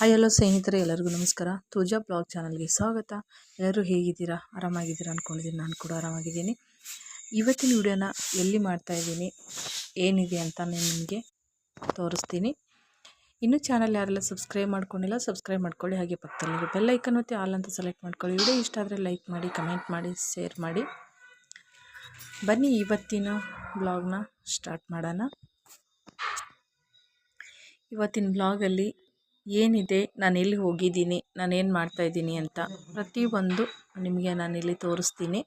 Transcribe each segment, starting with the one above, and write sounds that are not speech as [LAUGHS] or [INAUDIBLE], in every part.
Hi, hello ಸ್ನೇಹಿತರೆ, ಎಲ್ಲರಿಗೂ ನಮಸ್ಕಾರ. ತೂಜಾ ಬ್ಲಾಗ್ ಚಾನಲ್ಗೆ ಸ್ವಾಗತ. ಎಲ್ಲರೂ ಹೇಗಿದ್ದೀರಾ? ಆರಾಮಾಗಿದ್ದೀರಾ ಅಂದ್ಕೊಂಡಿದ್ದೀನಿ ನಾನು ಕೂಡ ಆರಾಮಾಗಿದ್ದೀನಿ. ಇವತ್ತಿನ ವಿಡಿಯೋನ ಎಲ್ಲಿ ಮಾಡ್ತಾ ಇದ್ದೀನಿ, ಏನಿದೆ ಅಂತ ನಾನು ನಿಮಗೆ ತೋರಿಸ್ತೀನಿ. ಇನ್ನೂ ಚಾನಲ್ ಯಾರೆಲ್ಲ ಸಬ್ಸ್ಕ್ರೈಬ್ ಮಾಡ್ಕೊಂಡಿಲ್ಲ, ಸಬ್ಸ್ಕ್ರೈಬ್ ಮಾಡ್ಕೊಳ್ಳಿ. ಹಾಗೆ ಪಕ್ಕದಲ್ಲಿ ಬೆಲ್ ಐಕನ್ ಮತ್ತು ಆಲ್ ಅಂತ ಸೆಲೆಕ್ಟ್ ಮಾಡ್ಕೊಳ್ಳಿ. ವಿಡಿಯೋ ಇಷ್ಟ ಆದರೆ ಲೈಕ್ ಮಾಡಿ, ಕಮೆಂಟ್ ಮಾಡಿ, ಶೇರ್ ಮಾಡಿ. ಬನ್ನಿ ಇವತ್ತಿನ ಬ್ಲಾಗ್ನ ಸ್ಟಾರ್ಟ್ ಮಾಡೋಣ. ಇವತ್ತಿನ ಬ್ಲಾಗಲ್ಲಿ ಏನಿದೆ ನಾನು ಎಲ್ಲಿ ಹೋಗಿದ್ದೀನಿ ನಾನು ಏನು ಮಾಡ್ತಾಯಿದ್ದೀನಿ ಅಂತ ಪ್ರತಿಯೊಂದು ನಿಮಗೆ ನಾನು ಇಲ್ಲಿ ತೋರಿಸ್ತೀನಿ.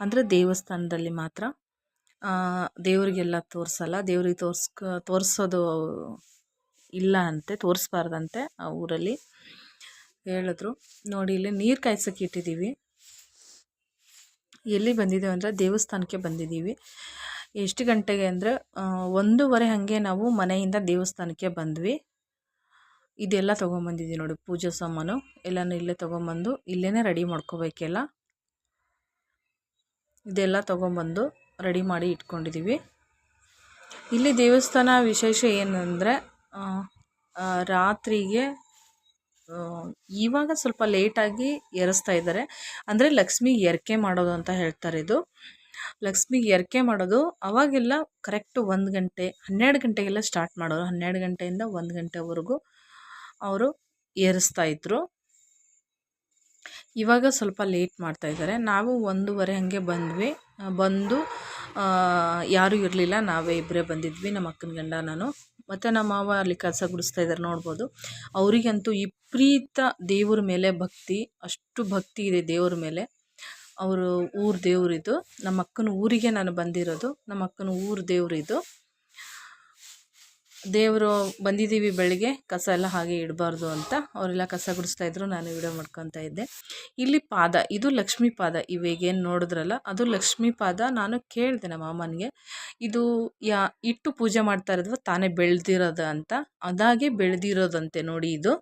ಅಂದರೆ ದೇವಸ್ಥಾನದಲ್ಲಿ ಮಾತ್ರ. ದೇವರಿಗೆಲ್ಲ ತೋರಿಸಲ್ಲ. ದೇವ್ರಿಗೆ ತೋರಿಸ್ಕ, ತೋರಿಸೋದು ಇಲ್ಲ ಅಂತೆ, ತೋರಿಸ್ಬಾರ್ದಂತೆ ಆ ಊರಲ್ಲಿ. ಹೇಳಿದ್ರು, ನೋಡಿ, ಇಲ್ಲಿ ನೀರು ಕಾಯ್ಸೋಕೆ ಇಟ್ಟಿದ್ದೀವಿ. ಎಲ್ಲಿ ಬಂದಿದ್ದೀವಿ ಅಂದರೆ ದೇವಸ್ಥಾನಕ್ಕೆ ಬಂದಿದ್ದೀವಿ. ಎಷ್ಟು ಗಂಟೆಗೆ ಅಂದರೆ ಒಂದೂವರೆ ಹಾಗೆ ನಾವು ಮನೆಯಿಂದ ದೇವಸ್ಥಾನಕ್ಕೆ ಬಂದ್ವಿ. ಇದೆಲ್ಲ ತೊಗೊಂಬಂದಿದ್ದೀವಿ ನೋಡಿ, ಪೂಜೆ ಸಾಮಾನು. ಎಲ್ಲನೂ ಇಲ್ಲೇ ತೊಗೊಂಬಂದು ಇಲ್ಲೇ ರೆಡಿ ಮಾಡ್ಕೋಬೇಕೆಲ್ಲ. ಇದೆಲ್ಲ ತೊಗೊಂಬಂದು ರೆಡಿ ಮಾಡಿ ಇಟ್ಕೊಂಡಿದ್ದೀವಿ ಇಲ್ಲಿ ದೇವಸ್ಥಾನ ವಿಶೇಷ ಏನಂದರೆ ರಾತ್ರಿಗೆ ಇವಾಗ ಸ್ವಲ್ಪ ಲೇಟಾಗಿ ಎರಸ್ತಾ ಇದ್ದಾರೆ. ಅಂದರೆ ಲಕ್ಷ್ಮಿಗೆ ಎರಕೆ ಮಾಡೋದು ಅಂತ ಹೇಳ್ತಾರೆ ಇದು. ಲಕ್ಷ್ಮಿಗೆ ಎರಕೆ ಮಾಡೋದು ಅವಾಗೆಲ್ಲ ಕರೆಕ್ಟ್ ಒಂದು ಗಂಟೆ, ಹನ್ನೆರಡು ಗಂಟೆಗೆಲ್ಲ ಸ್ಟಾರ್ಟ್ ಮಾಡೋರು. ಹನ್ನೆರಡು ಗಂಟೆಯಿಂದ ಒಂದು ಗಂಟೆವರೆಗೂ ಅವರು ಏರಿಸ್ತಾ ಇದ್ರು. ಇವಾಗ ಸ್ವಲ್ಪ ಲೇಟ್ ಮಾಡ್ತಾ ಇದ್ದಾರೆ. ನಾವು ಒಂದೂವರೆ ಹಾಗೆ ಬಂದ್ವಿ. ಬಂದು ಯಾರೂ ಇರಲಿಲ್ಲ. ನಾವೇ ಇಬ್ಬರೇ ಬಂದಿದ್ವಿ, ನಮ್ಮ ಅಕ್ಕನ ಗಂಡ, ನಾನು. ಮತ್ತು ನಮ್ಮ ಮಾವ ಅಲ್ಲಿ ಕೆಲಸ ಗುಡಿಸ್ತಾ ಇದ್ದಾರೆ ನೋಡ್ಬೋದು. ಅವರಿಗಂತೂ ವಿಪರೀತ ದೇವ್ರ ಮೇಲೆ ಭಕ್ತಿ, ಅಷ್ಟು ಭಕ್ತಿ ಇದೆ ದೇವ್ರ ಮೇಲೆ. ಅವರು ಊರು ದೇವರಿದು. ನಮ್ಮ ಅಕ್ಕನ ಊರಿಗೆ ನಾನು ಬಂದಿರೋದು. ನಮ್ಮ ಅಕ್ಕನ ಊರು ದೇವರಿದು. ದೇವರು ಬಂದಿದ್ದೀವಿ ಬೆಳಿಗ್ಗೆ, ಕಸ ಎಲ್ಲ ಹಾಗೆ ಇಡಬಾರ್ದು ಅಂತ. ಅವರೆಲ್ಲ ಕಸ ಗುಡಿಸ್ತಾ ಇದ್ರು, ನಾನು ವಿಡಿಯೋ ಮಾಡ್ಕೊತಾ ಇದ್ದೆ. ಇಲ್ಲಿ ಪಾದ, ಇದು ಲಕ್ಷ್ಮೀ ಪಾದ. ಇವಾಗೇನು ನೋಡಿದ್ರಲ್ಲ, ಅದು ಲಕ್ಷ್ಮೀ ಪಾದ ನಾನು ಕೇಳಿದೆ ನಮ್ಮ ಅಮ್ಮನಿಗೆ ಇದು ಯಾ, ಇಟ್ಟು ಪೂಜೆ ಮಾಡ್ತಾ ಇರೋದು ತಾನೇ ಬೆಳೆದಿರೋದು ಅಂತ. ಅದಾಗೆ ಬೆಳೆದಿರೋದಂತೆ ನೋಡಿ ಇದು.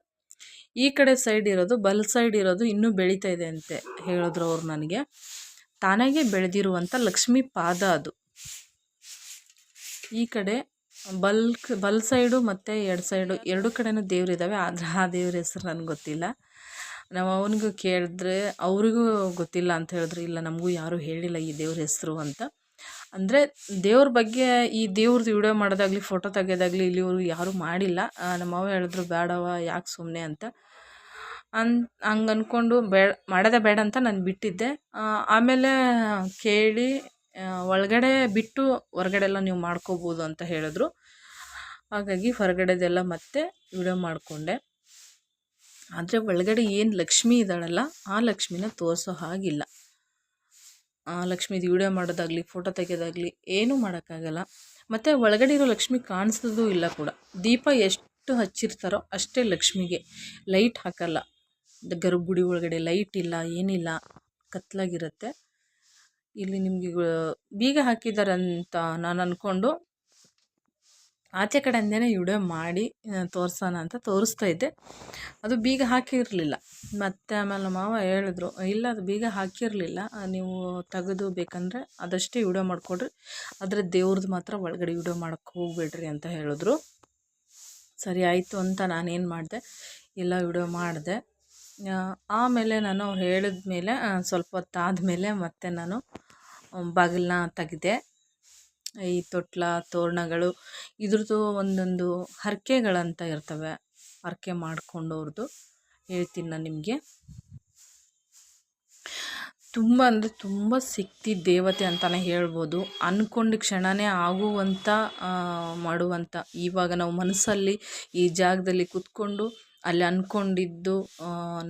ಈ ಕಡೆ ಸೈಡ್ ಇರೋದು, ಬಲ್ ಸೈಡ್ ಇರೋದು ಇನ್ನೂ ಬೆಳೀತಾ ಇದೆ ಅಂತೆ ಹೇಳಿದ್ರು ಅವ್ರು ನನಗೆ. ತಾನಾಗೆ ಬೆಳೆದಿರುವಂಥ ಲಕ್ಷ್ಮೀ ಪಾದ ಅದು. ಈ ಕಡೆ ಬಲ್ಕ್, ಬಲ್ ಸೈಡು ಮತ್ತು ಎಡ ಸೈಡು ಎರಡು ಕಡೆನೂ ದೇವರಿದ್ದಾವೆ ಆದರೆ ಆ ದೇವ್ರ ಹೆಸ್ರು ನನಗೆ ಗೊತ್ತಿಲ್ಲ. ನಾವು ಅವನಿಗೂ ಕೇಳಿದ್ರೆ ಅವರಿಗೂ ಗೊತ್ತಿಲ್ಲ ಅಂತ ಹೇಳಿದ್ರು, ಇಲ್ಲ, ನಮಗೂ ಯಾರೂ ಹೇಳಿಲ್ಲ ಈ ದೇವ್ರ ಹೆಸರು ಅಂತ. ಅಂದರೆ ದೇವ್ರ ಬಗ್ಗೆ ಈ ದೇವ್ರದ್ದು ವಿಡಿಯೋ ಮಾಡೋದಾಗಲಿ, ಫೋಟೋ ತೆಗೆಯೋದಾಗಲಿ ಇಲ್ಲಿವರೆಗೂ ಯಾರೂ ಮಾಡಿಲ್ಲ. ನಮ್ಮ ಅವ್ವ ಹೇಳಿದ್ರು ಬೇಡವ ಯಾಕೆ ಸುಮ್ಮನೆ ಅಂತ. ಅನ್ ಹಂಗೆ ಅಂದ್ಕೊಂಡು ಬೇಡ ಮಾಡೋದೇ ಬೇಡ ಅಂತ ನಾನು ಬಿಟ್ಟಿದ್ದೆ. ಆಮೇಲೆ ಕೇಳಿ ಒಳಗಡೆ ಬಿಟ್ಟು ಹೊರಗಡೆ ಎಲ್ಲ ನೀವು ಮಾಡ್ಕೋಬೋದು ಅಂತ ಹೇಳಿದ್ರು. ಹಾಗಾಗಿ ಹೊರಗಡೆದೆಲ್ಲ ಮತ್ತೆ ವಿಡಿಯೋ ಮಾಡಿಕೊಂಡೆ. ಆದರೆ ಒಳಗಡೆ ಏನು ಲಕ್ಷ್ಮಿ ಇದ್ದಾಳಲ್ಲ, ಆ ಲಕ್ಷ್ಮಿನ ತೋರಿಸೋ ಹಾಗಿಲ್ಲ. ಆ ಲಕ್ಷ್ಮಿದು ವಿಡಿಯೋ ಮಾಡೋದಾಗಲಿ, ಫೋಟೋ ತೆಗೆಯೋದಾಗಲಿ ಏನೂ ಮಾಡೋಕ್ಕಾಗಲ್ಲ. ಮತ್ತು ಒಳಗಡೆ ಇರೋ ಲಕ್ಷ್ಮಿ ಕಾಣಿಸೋದು ಇಲ್ಲ ಕೂಡ. ದೀಪ ಎಷ್ಟು ಹಚ್ಚಿರ್ತಾರೋ ಅಷ್ಟೇ ಲಕ್ಷ್ಮಿಗೆ ಲೈಟ್ ಹಾಕಲ್ಲ. ಗರ್ಭಗುಡಿ ಒಳಗಡೆ ಲೈಟ್ ಇಲ್ಲ, ಏನಿಲ್ಲ, ಕತ್ಲಾಗಿರುತ್ತೆ. ಇಲ್ಲಿ ನಿಮಗೆ ಬೀಗ ಹಾಕಿದಾರಂತ ನಾನು ಅಂದ್ಕೊಂಡು ಆಚೆ ಕಡೆಯಿಂದನೇ ವಿಡಿಯೋ ಮಾಡಿ ತೋರಿಸೋಣ ಅಂತ ತೋರಿಸ್ತಾ ಇದ್ದೆ. ಅದು ಬೀಗ ಹಾಕಿರಲಿಲ್ಲ. ಮತ್ತು ಆಮೇಲೆ ಮಾವ ಹೇಳಿದ್ರು, ಇಲ್ಲ, ಅದು ಬೀಗ ಹಾಕಿರಲಿಲ್ಲ. ನೀವು ತೆಗೆದು ಬೇಕಂದರೆ ಅದಷ್ಟೇ ವಿಡಿಯೋ ಮಾಡಿಕೊಡ್ರಿ. ಆದರೆ ದೇವ್ರದ್ದು ಮಾತ್ರ ಒಳಗಡೆ ವಿಡಿಯೋ ಮಾಡೋಕ್ಕೆ ಹೋಗ್ಬೇಡ್ರಿ ಅಂತ ಹೇಳಿದ್ರು. ಸರಿ ಆಯಿತು ಅಂತ ನಾನೇನು ಮಾಡಿದೆ ಎಲ್ಲ ವಿಡಿಯೋ ಮಾಡಿದೆ. ಆಮೇಲೆ ನಾನು ಅವ್ರು ಹೇಳಿದ ಮೇಲೆ ಸ್ವಲ್ಪ ಹೊತ್ತಾದಮೇಲೆ ಮತ್ತೆ ನಾನು ಬಾಗಿಲನ್ನ ತೆಗೆದೆ, ಈ ತೊಟ್ಲ, ತೋರಣಗಳು, ಇದ್ರದ್ದು ಒಂದೊಂದು ಹರಕೆಗಳಂತ ಇರ್ತವೆ. ಹರಕೆ ಮಾಡ್ಕೊಂಡವ್ರದ್ದು ಹೇಳ್ತೀನಿ ನಾನು ನಿಮಗೆ. ತುಂಬ ಅಂದರೆ ತುಂಬ ಸಿಕ್ತಿ ದೇವತೆ ಅಂತಲೇ ಹೇಳ್ಬೋದು. ಅಂದ್ಕೊಂಡು ಕ್ಷಣವೇ ಆಗುವಂಥ ಮಾಡುವಂಥ ಇವಾಗ ನಾವು ಮನಸ್ಸಲ್ಲಿ ಈ ಜಾಗದಲ್ಲಿ ಕೂತ್ಕೊಂಡು ಅಲ್ಲಿ ಅಂದ್ಕೊಂಡಿದ್ದು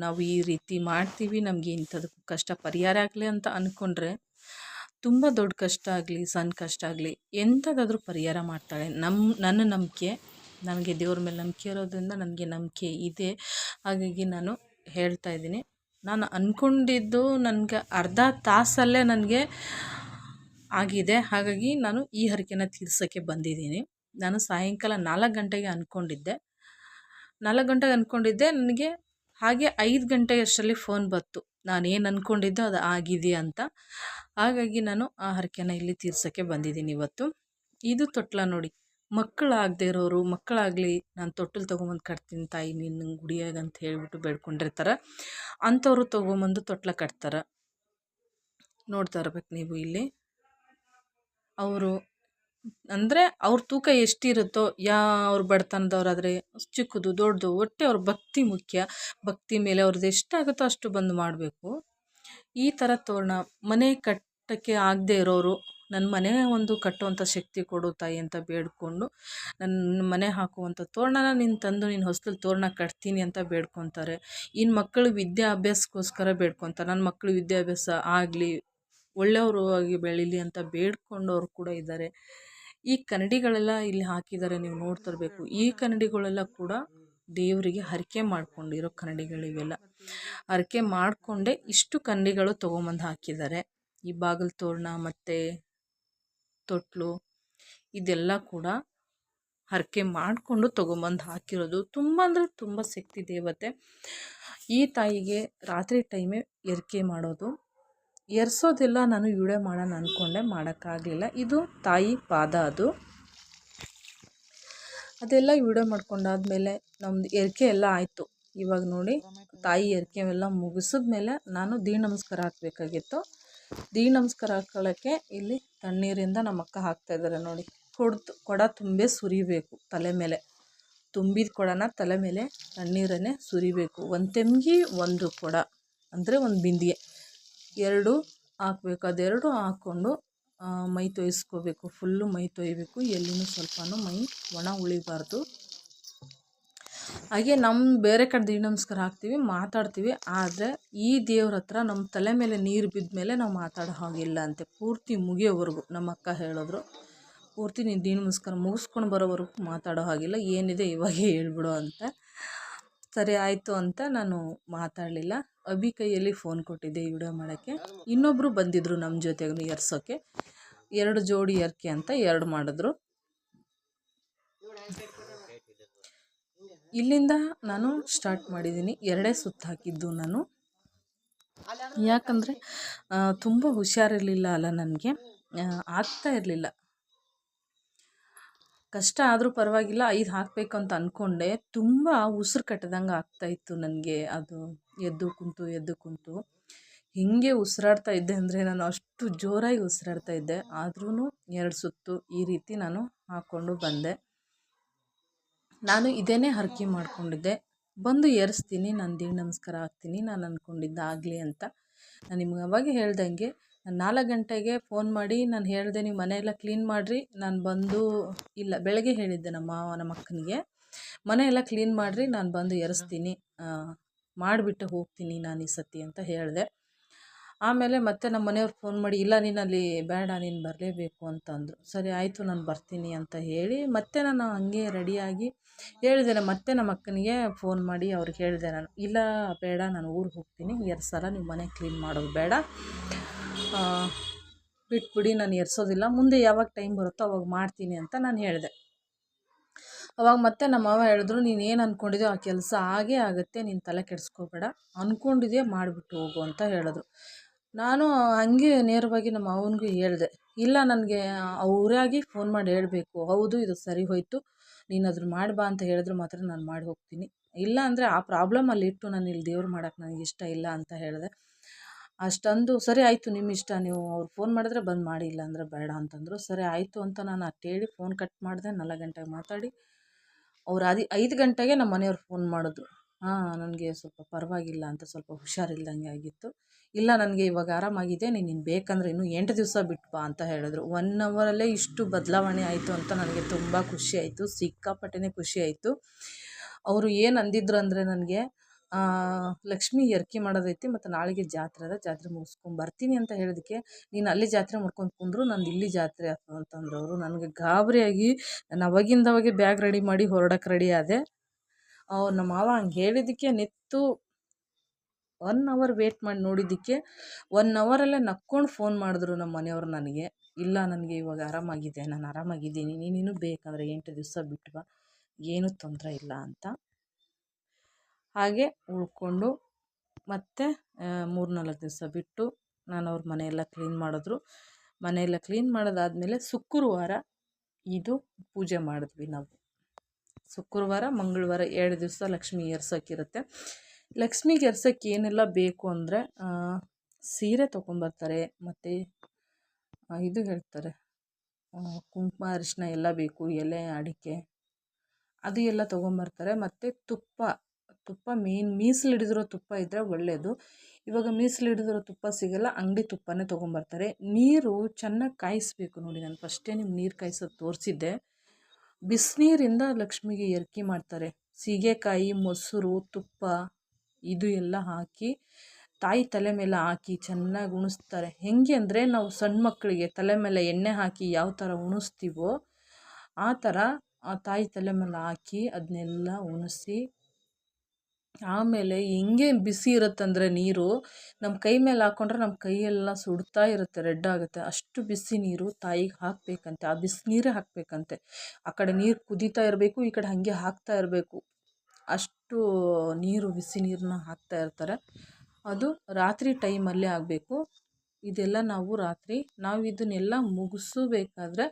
ನಾವು ಈ ರೀತಿ ಮಾಡ್ತೀವಿ, ನಮಗೆ ಇಂಥದ್ದು ಕಷ್ಟ ಪರಿಹಾರ ಆಗಲಿ ಅಂತ ಅಂದ್ಕೊಂಡ್ರೆ ತುಂಬ ದೊಡ್ಡ ಕಷ್ಟ ಆಗಲಿ ಸಣ್ಣ ಕಷ್ಟ ಆಗಲಿ ಎಂಥದ್ದಾದರೂ ಪರಿಹಾರ ಮಾಡ್ತಾಳೆ. ನಮ್ಮ ನನ್ನ ನಂಬಿಕೆ ನನಗೆ ದೇವ್ರ ಮೇಲೆ ನಂಬಿಕೆ ಇರೋದ್ರಿಂದ ನನಗೆ ನಂಬಿಕೆ ಇದೆ. ಹಾಗಾಗಿ ನಾನು ಹೇಳ್ತಾ ಇದ್ದೀನಿ. ನಾನು ಅಂದ್ಕೊಂಡಿದ್ದು ನನಗೆ ಅರ್ಧ ತಾಸಲ್ಲೇ ನನಗೆ ಆಗಿದೆ. ಹಾಗಾಗಿ ನಾನು ಈ ಹರಕೆನ ತೀರ್ಸೋಕ್ಕೆ ಬಂದಿದ್ದೀನಿ. ನಾನು ಸಾಯಂಕಾಲ ನಾಲ್ಕು ಗಂಟೆಗೆ ಅಂದ್ಕೊಂಡಿದ್ದೆ ನಾಲ್ಕು ಗಂಟೆಗೆ ಅಂದ್ಕೊಂಡಿದ್ದೆ ನನಗೆ ಹಾಗೆ ಐದು ಗಂಟೆಯಷ್ಟರಲ್ಲಿ ಫೋನ್ ಬಂತು. ನಾನು ಏನು ಅಂದ್ಕೊಂಡಿದ್ದೋ ಅದು ಆಗಿದೆಯಾ ಅಂತ. ಹಾಗಾಗಿ ನಾನು ಆ ಹರಕೆನ ಇಲ್ಲಿ ತೀರ್ಸೋಕ್ಕೆ ಬಂದಿದ್ದೀನಿ ಇವತ್ತು. ಇದು ತೊಟ್ಲ ನೋಡಿ. ಮಕ್ಕಳಾಗದೇ ಇರೋರು, ಮಕ್ಕಳಾಗಲಿ ನಾನು ತೊಟ್ಟಲು ತೊಗೊಂಬಂದು ಕಟ್ತೀನಿ ತಾಯಿ ನಿನ್ನ ಗುಡಿಯಾಗ ಅಂತ ಹೇಳಿಬಿಟ್ಟು ಬೇಡ್ಕೊಂಡಿರ್ತಾರೆ. ಅಂಥವ್ರು ತೊಗೊಂಬಂದು ತೊಟ್ಲ ಕಟ್ತಾರೆ. ನೋಡ್ತಾ ಇರ್ಬೇಕು ನೀವು ಇಲ್ಲಿ. ಅವರು ಅಂದರೆ ಅವ್ರ ತೂಕ ಎಷ್ಟಿರುತ್ತೋ, ಯಾ ಅವ್ರ ಬಡತನದವ್ರಾದರೆ ಚಿಕ್ಕದು, ದೊಡ್ಡದು, ಒಟ್ಟೆ ಅವ್ರ ಭಕ್ತಿ ಮುಖ್ಯ. ಭಕ್ತಿ ಮೇಲೆ ಅವ್ರದ್ದು ಎಷ್ಟಾಗುತ್ತೋ ಅಷ್ಟು ಬಂದು ಮಾಡಬೇಕು. ಈ ಥರ ತೋರಣ. ಮನೆ ಕಟ್ಟೋಕ್ಕೆ ಆಗದೆ ಇರೋರು ನನ್ನ ಮನೆ ಒಂದು ಕಟ್ಟುವಂಥ ಶಕ್ತಿ ಕೊಡು ತಾಯಿ ಅಂತ ಬೇಡ್ಕೊಂಡು ನನ್ನ ಮನೆ ಹಾಕುವಂಥ ತೋರಣನ ನೀನು ತಂದು ನೀನು ಹೊಸ್ದಲ್ಲಿ ತೋರಣ ಕಟ್ತೀನಿ ಅಂತ ಬೇಡ್ಕೊತಾರೆ. ಇನ್ನು ಮಕ್ಕಳು ವಿದ್ಯಾಭ್ಯಾಸಕ್ಕೋಸ್ಕರ ಬೇಡ್ಕೊತಾರೆ ನನ್ನ ಮಕ್ಕಳು ವಿದ್ಯಾಭ್ಯಾಸ ಆಗಲಿ ಒಳ್ಳೆಯವರು ಆಗಿ ಬೆಳೀಲಿ ಅಂತ ಬೇಡ್ಕೊಂಡವ್ರು ಕೂಡ ಇದ್ದಾರೆ ಈ ಕನ್ನಡಿಗಳೆಲ್ಲ ಇಲ್ಲಿ ಹಾಕಿದ್ದಾರೆ, ನೀವು ನೋಡ್ತಿರ್ಬೇಕು. ಈ ಕನ್ನಡಿಗಳೆಲ್ಲ ಕೂಡ ದೇವರಿಗೆ ಹರಕೆ ಮಾಡ್ಕೊಂಡಿರೋ ಕನ್ನಡಿಗಳಿವೆಲ್ಲ ಹರಕೆ ಮಾಡಿಕೊಂಡೇ ಇಷ್ಟು ಕನ್ನಡಿಗಳು ತೊಗೊಂಬಂದು ಹಾಕಿದ್ದಾರೆ. ಈ ಬಾಗಿಲು ತೋರಣ ಮತ್ತು ತೊಟ್ಲು ಇದೆಲ್ಲ ಕೂಡ ಹರಕೆ ಮಾಡಿಕೊಂಡು ತೊಗೊಂಬಂದು ಹಾಕಿರೋದು. ತುಂಬ ಅಂದರೆ ತುಂಬ ಶಕ್ತಿ ದೇವತೆ. ಈ ತಾಯಿಗೆ ರಾತ್ರಿ ಟೈಮೇ ಎರಕೆ ಮಾಡೋದು. ಎರ್ಸೋದೆಲ್ಲ, ನಾನು ವಿಡಿಯೋ ಮಾಡೋಣ ಅಂದ್ಕೊಂಡೆ ಮಾಡೋಕ್ಕಾಗಲಿಲ್ಲ. ಇದು ತಾಯಿ ಪಾದ ಅದು. ಅದೆಲ್ಲ ವಿಡಿಯೋ ಮಾಡ್ಕೊಂಡಾದ್ಮೇಲೆ ನಮ್ಮದು ಎರಕೆ ಎಲ್ಲ ಆಯಿತು. ಇವಾಗ ನೋಡಿ, ತಾಯಿ ಎರಿಕೆ ಎಲ್ಲ ಮುಗಿಸಿದ್ಮೇಲೆ ನಾನು ದೀ ನಮಸ್ಕಾರ ಹಾಕಬೇಕಾಗಿತ್ತು. ದೀ ನಮಸ್ಕಾರ ಹಾಕೊಳ್ಳೋಕ್ಕೆ ಇಲ್ಲಿ ತಣ್ಣೀರಿಂದ ನಮ್ಮ ಅಕ್ಕ ಹಾಕ್ತಾಯಿದ್ದಾರೆ ನೋಡಿ. ಕೊಡ್ತು, ಕೊಡ ತುಂಬೇ ಸುರಿಬೇಕು ತಲೆ ಮೇಲೆ. ತುಂಬಿದ ಕೊಡನ ತಲೆ ಮೇಲೆ ತಣ್ಣೀರನ್ನೇ ಸುರಿಬೇಕು. ಒಂದು ತೆಮ್ಗಿ ಒಂದು ಕೊಡ. ಅಂದರೆ ಒಂದು ಬಿಂದಿಗೆ. ಎರಡು ಹಾಕ್ಬೇಕು. ಅದೆರಡು ಹಾಕ್ಕೊಂಡು ಮೈ ತೊಯ್ಸ್ಕೋಬೇಕು. ಫುಲ್ಲು ಮೈ ತೊಯ್ಬೇಕು. ಎಲ್ಲಿನೂ ಸ್ವಲ್ಪ ಮೈ ಒಣ ಉಳಿಬಾರ್ದು. ಹಾಗೆ ನಮ್ಮ ಬೇರೆ ಕಡೆ ದೀನ ನಮಸ್ಕಾರ ಹಾಕ್ತೀವಿ, ಮಾತಾಡ್ತೀವಿ. ಆದರೆ ಈ ದೇವ್ರ ಹತ್ರ ನಮ್ಮ ತಲೆ ಮೇಲೆ ನೀರು ಬಿದ್ದ ಮೇಲೆ ನಾವು ಮಾತಾಡೋ ಹಾಗಿಲ್ಲ ಅಂತೆ. ಪೂರ್ತಿ ಮುಗಿಯೋವರೆಗೂ ನಮ್ಮ ಅಕ್ಕ ಹೇಳಿದ್ರು. ಪೂರ್ತಿ ನೀನು ದೀಡ್ ನಮಸ್ಕಾರ ಮುಗಿಸ್ಕೊಂಡು ಬರೋವರೆಗೂ ಮಾತಾಡೋ ಹಾಗಿಲ್ಲ. ಏನಿದೆ ಇವಾಗೇ ಹೇಳ್ಬಿಡು ಅಂತ. ಸರಿ, ಆಯಿತು ಅಂತ ನಾನು ಮಾತಾಡಲಿಲ್ಲ. ಅಭಿ ಕೈಯಲ್ಲಿ ಫೋನ್ ಕೊಟ್ಟಿದ್ದೆ ಈ ವಿಡಿಯೋ ಮಾಡೋಕ್ಕೆ. ಇನ್ನೊಬ್ಬರು ಬಂದಿದ್ದರು ನಮ್ಮ ಜೊತೆಗೂ ಎರ್ಸೋಕ್ಕೆ ಎರಡು ಜೋಡಿ ಎರ್ಕೆ ಅಂತ ಎರಡು ಮಾಡಿದ್ರು. ಇಲ್ಲಿಂದ ನಾನು ಸ್ಟಾರ್ಟ್ ಮಾಡಿದ್ದೀನಿ. ಎರಡೇ ಸುತ್ತು ಹಾಕಿದ್ದು ನಾನು. ಯಾಕಂದರೆ ತುಂಬ ಹುಷಾರಿರಲಿಲ್ಲ ಅಲ್ಲ ನನಗೆ. ಆಗ್ತಾ ಇರಲಿಲ್ಲ. ಕಷ್ಟ ಆದರೂ ಪರವಾಗಿಲ್ಲ, ಐದು ಹಾಕಬೇಕು ಅಂತ ಅಂದ್ಕೊಂಡೆ ತುಂಬ ಉಸಿರು ಕಟ್ಟದಂಗೆ ಆಗ್ತಾಯಿತ್ತು ನನಗೆ ಅದು. ಎದ್ದು ಕುಂತು ಎದ್ದು ಕುಂತು. ಹೀಗೆ ಉಸಿರಾಡ್ತಾ ಇದ್ದೆ ಅಂದರೆ ನಾನು ಅಷ್ಟು ಜೋರಾಗಿ ಉಸಿರಾಡ್ತಾ ಇದ್ದೆ. ಆದ್ರೂ ಎರಡು ಸುತ್ತು ಈ ರೀತಿ ನಾನು ಹಾಕ್ಕೊಂಡು ಬಂದೆ. ನಾನು ಇದೇನೇ ಹರಕೆ ಮಾಡಿಕೊಂಡಿದ್ದೆ. ಬಂದು ಏರಿಸ್ತೀನಿ ನಾನು ದೀಡ್ ನಮಸ್ಕಾರ ಹಾಕ್ತೀನಿ ನಾನು ಅಂದ್ಕೊಂಡಿದ್ದೆ ಆಗಲಿ ಅಂತ. ನಾನು ನಿಮ್ಗೆ ಅವಾಗ ಹೇಳ್ದಂಗೆ, ನಾನು ನಾಲ್ಕು ಗಂಟೆಗೆ ಫೋನ್ ಮಾಡಿ ನಾನು ಹೇಳಿದೆ, ನೀವು ಮನೆಯೆಲ್ಲ ಕ್ಲೀನ್ ಮಾಡಿರಿ. ನಾನು ಬಂದು, ಇಲ್ಲ, ಬೆಳಗ್ಗೆ ಹೇಳಿದ್ದೆ ನಮ್ಮ ನಮ್ಮ ಅಕ್ಕನಿಗೆ. ಮನೆಯೆಲ್ಲ ಕ್ಲೀನ್ ಮಾಡಿರಿ, ನಾನು ಬಂದು ಎರೆಸ್ತೀನಿ ಮಾಡಿಬಿಟ್ಟು ಹೋಗ್ತೀನಿ ನಾನು ಈ ಸತಿ ಅಂತ ಹೇಳಿದೆ. ಆಮೇಲೆ ಮತ್ತೆ ನಮ್ಮ ಮನೆಯವ್ರು ಫೋನ್ ಮಾಡಿ, ಇಲ್ಲ ನೀನು ಬೇಡ, ನೀನು ಬರಲೇಬೇಕು ಅಂತಂದರು. ಸರಿ, ಆಯಿತು, ನಾನು ಬರ್ತೀನಿ ಅಂತ ಹೇಳಿ ಮತ್ತೆ ನಾನು ಹಂಗೆ ರೆಡಿಯಾಗಿ ಹೇಳಿದೆ. ಮತ್ತೆ ನಮ್ಮ ಅಕ್ಕನಿಗೆ ಫೋನ್ ಮಾಡಿ ಅವ್ರಿಗೆ ಹೇಳಿದೆ ನಾನು, ಇಲ್ಲ ಬೇಡ, ನಾನು ಊರಿಗೆ ಹೋಗ್ತೀನಿ, ಎರಡು ಸಲ ನೀವು ಮನೆ ಕ್ಲೀನ್ ಮಾಡೋದು ಬೇಡ. ಬಿಟ್ಬಿಡಿ, ನಾನು ಎರ್ಸೋದಿಲ್ಲ, ಮುಂದೆ ಯಾವಾಗ ಟೈಮ್ ಬರುತ್ತೋ ಅವಾಗ ಮಾಡ್ತೀನಿ ಅಂತ ನಾನು ಹೇಳಿದೆ. ಅವಾಗ ಮತ್ತೆ ನಮ್ಮ ಮಾವ ಹೇಳಿದ್ರು, ನೀನು ಏನು ಅಂದ್ಕೊಂಡಿದ್ಯೋ ಆ ಕೆಲಸ ಆಗೇ ಆಗುತ್ತೆ, ನೀನು ತಲೆ ಕೆಡಿಸ್ಕೋಬೇಡ ಅಂದ್ಕೊಂಡಿದ್ಯಾ ಮಾಡಿಬಿಟ್ಟು ಹೋಗು, ಅಂತ ಹೇಳಿದ್ರು ನಾನು ಹಂಗೆ ನೇರವಾಗಿ ನಮ್ಮ ಮಾವನಿಗೂ ಹೇಳಿದೆ, ಇಲ್ಲ, ನನಗೆ ಅವರಾಗಿ ಫೋನ್ ಮಾಡಿ ಹೇಳಬೇಕು, ಹೌದು, ಇದು ಸರಿ ಹೋಯಿತು, ನೀನು ಅದ್ರ ಮಾಡಿ ಬಾ ಅಂತ ಹೇಳಿದ್ರೆ ಮಾತ್ರ ನಾನು ಮಾಡಿ ಹೋಗ್ತೀನಿ, ಇಲ್ಲ ಅಂದರೆ ಆ ಪ್ರಾಬ್ಲಮಲ್ಲಿ ಇಟ್ಟು ನಾನು ಇಲ್ಲಿ ದೇವ್ರು ಮಾಡೋಕ್ಕೆ ನನಗೆ ಇಷ್ಟ ಇಲ್ಲ, ಅಂತ ಹೇಳಿದೆ. ಅಷ್ಟಂದು, ಸರಿ ಆಯಿತು ನಿಮ್ಮ ಇಷ್ಟ, ನೀವು ಅವ್ರು ಫೋನ್ ಮಾಡಿದ್ರೆ ಬಂದು ಮಾಡಿ ಇಲ್ಲ ಅಂದರೆ ಬೇಡ, ಅಂತಂದರು. ಸರಿ ಆಯಿತು ಅಂತ ನಾನು ಅಷ್ಟು ಹೇಳಿ ಫೋನ್ ಕಟ್ ಮಾಡಿದೆ, ನಾಲ್ಕು ಗಂಟೆಗೆ ಮಾತಾಡಿ ಅವ್ರು ಅದು ಐದು ಗಂಟೆಗೆ ನಮ್ಮ ಮನೆಯವ್ರು ಫೋನ್ ಮಾಡಿದ್ರು. ಹಾಂ, ನನಗೆ ಸ್ವಲ್ಪ ಪರವಾಗಿಲ್ಲ ಅಂತ ಸ್ವಲ್ಪ ಹುಷಾರಿಲ್ದಂಗೆ ಆಗಿತ್ತು. ಇಲ್ಲ, ನನಗೆ ಇವಾಗ ಆರಾಮಾಗಿದೆ. ನೀನು ಬೇಕಂದರೆ ಇನ್ನೂ ಎಂಟು ದಿವಸ ಬಿಟ್ಟು ಬಾ ಅಂತ ಹೇಳಿದ್ರು. ಒನ್ ಅವರಲ್ಲೇ ಇಷ್ಟು ಬದಲಾವಣೆ ಆಯಿತು ಅಂತ ನನಗೆ ತುಂಬ ಖುಷಿ ಆಯಿತು. ಸಿಕ್ಕಾಪಟ್ಟೆ ಖುಷಿ ಆಯಿತು. ಅವರು ಏನು ಅಂದಿದ್ರು ಅಂದರೆ ನನಗೆ ಲಕ್ಷ್ಮಿ ಎರ್ಕೆ ಮಾಡೋದೈತಿ ಮತ್ತು ನಾಳೆಗೆ ಜಾತ್ರೆ ಅದ, ಜಾತ್ರೆ ಮುಗಿಸ್ಕೊಂಡು ಬರ್ತೀನಿ ಅಂತ ಹೇಳಿದಕ್ಕೆ ನೀನು ಅಲ್ಲಿ ಜಾತ್ರೆ ಮಾಡ್ಕೊಂಡು ಕುಂದ್ರು ನಂದು ಇಲ್ಲಿ ಜಾತ್ರೆ ಅಂತಂದ್ರು ಅವರು ನನಗೆ ಗಾಬರಿಯಾಗಿ ನಾನು ಅವಾಗಿಂದ ಅವಾಗೆ ಬ್ಯಾಗ್ ರೆಡಿ ಮಾಡಿ ಹೊರಡಕ್ಕೆ ರೆಡಿ ಆದೆ. ಅವ್ರು ನಮ್ಮ ಮಾವ ಹಂಗೆ ಹೇಳಿದ್ದಕ್ಕೆ ನಿತ್ತು ಒನ್ ಅವರ್ ವೇಟ್ ಮಾಡಿ ನೋಡಿದ್ದಕ್ಕೆ ಒನ್ ಅವರಲ್ಲೇ ನಕ್ಕೊಂಡು ಫೋನ್ ಮಾಡಿದ್ರು ನಮ್ಮ ಮನೆಯವರು ನನಗೆ. ಇಲ್ಲ ನನಗೆ ಇವಾಗ ಆರಾಮಾಗಿದೆ, ನಾನು ಆರಾಮಾಗಿದ್ದೀನಿ ನೀನಿನ್ನೂ ಬೇಕಂದರೆ ಎಂಟು ದಿವಸ ಬಿಟ್ಟು ಬಾ ಏನೂ ತೊಂದರೆ ಇಲ್ಲ ಅಂತ. ಹಾಗೆ ಉಳ್ಕೊಂಡು ಮತ್ತೆ ಮೂರು ನಾಲ್ಕು ದಿವಸ ಬಿಟ್ಟು ನಾನು ಅವ್ರ ಮನೆಯೆಲ್ಲ ಕ್ಲೀನ್ ಮಾಡಿದ್ರು. ಮನೆಯೆಲ್ಲ ಕ್ಲೀನ್ ಮಾಡೋದಾದಮೇಲೆ ಶುಕ್ರವಾರ ಇದು ಪೂಜೆ ಮಾಡಿದ್ವಿ ನಾವು. ಶುಕ್ರವಾರ, ಮಂಗಳವಾರ ಎರಡು ದಿವಸ ಲಕ್ಷ್ಮಿ ಏರ್ಸೋಕ್ಕಿರುತ್ತೆ ಲಕ್ಷ್ಮಿಗೆ ಏರ್ಸೋಕ್ಕೆ ಏನೆಲ್ಲ ಬೇಕು ಅಂದರೆ ಸೀರೆ ತೊಗೊಂಬರ್ತಾರೆ, ಮತ್ತು ಇದು ಹೇಳ್ತಾರೆ ಕುಂಕುಮ, ಅರಿಶಿನ ಎಲ್ಲ ಬೇಕು, ಎಲೆ, ಅಡಿಕೆ, ಅದು ಎಲ್ಲ ತೊಗೊಂಬರ್ತಾರೆ. ಮತ್ತು ತುಪ್ಪ ತುಪ್ಪ ಮೇನ್ ಮೀಸಲು ಹಿಡಿದಿರೋ ತುಪ್ಪ ಇದ್ದರೆ ಒಳ್ಳೆಯದು ಇವಾಗ ಮೀಸಲು ಹಿಡಿದಿರೋ ತುಪ್ಪ ಸಿಗಲ್ಲ, ಅಂಗಡಿ ತುಪ್ಪನೇ ತೊಗೊಂಬರ್ತಾರೆ. ನೀರು ಚೆನ್ನಾಗಿ ಕಾಯಿಸ್ಬೇಕು ನೋಡಿ, ನಾನು ಫಸ್ಟೇ ನಿಮ್ಗೆ ನೀರು ಕಾಯಿಸೋದು ತೋರಿಸಿದ್ದೆ. ಬಿಸಿನೀರಿಂದ ಲಕ್ಷ್ಮಿಗೆ ಎರಕಿ ಮಾಡ್ತಾರೆ. ಸೀಗೆಕಾಯಿ, ಮೊಸರು, ತುಪ್ಪ, ಇದು ಎಲ್ಲ ಹಾಕಿ, ತಾಯಿ ತಲೆ ಮೇಲೆ ಹಾಕಿ ಚೆನ್ನಾಗಿ ಉಣಿಸ್ತಾರೆ. ಹೆಂಗೆ ಅಂದರೆ ನಾವು ಸಣ್ಣ ಮಕ್ಕಳಿಗೆ ತಲೆ ಮೇಲೆ ಎಣ್ಣೆ ಹಾಕಿ ಯಾವ ಥರ ಉಣಿಸ್ತೀವೋ, ಆ ಥರ ಆ ತಾಯಿ ತಲೆ ಮೇಲೆ ಹಾಕಿ ಅದನ್ನೆಲ್ಲ ಉಣಿಸಿ ಆಮೇಲೆ ಹೆಂಗೆ ಬಿಸಿ ಇರುತ್ತಂದರೆ ನೀರು ನಮ್ಮ ಕೈ ಮೇಲೆ ಹಾಕ್ಕೊಂಡ್ರೆ ನಮ್ಮ ಕೈಯೆಲ್ಲ ಸುಡ್ತಾ ಇರುತ್ತೆ, ರೆಡ್ ಆಗುತ್ತೆ. ಅಷ್ಟು ಬಿಸಿ ನೀರು ತಾಯಿಗೆ ಹಾಕಬೇಕಂತೆ. ಆ ಬಿಸಿ ನೀರೇ ಹಾಕಬೇಕಂತೆ. ಆ ಕಡೆ ನೀರು ಕುದೀತಾ ಇರಬೇಕು, ಈ ಕಡೆ ಹಾಗೆ ಹಾಕ್ತಾ ಇರಬೇಕು. ಅಷ್ಟು ನೀರು, ಬಿಸಿ ನೀರನ್ನ ಹಾಕ್ತಾ ಇರ್ತಾರೆ. ಅದು ರಾತ್ರಿ ಟೈಮಲ್ಲೇ ಆಗಬೇಕು. ಇದೆಲ್ಲ ನಾವು ರಾತ್ರಿ, ನಾವು ಇದನ್ನೆಲ್ಲ ಮುಗಿಸಬೇಕಾದ್ರೆ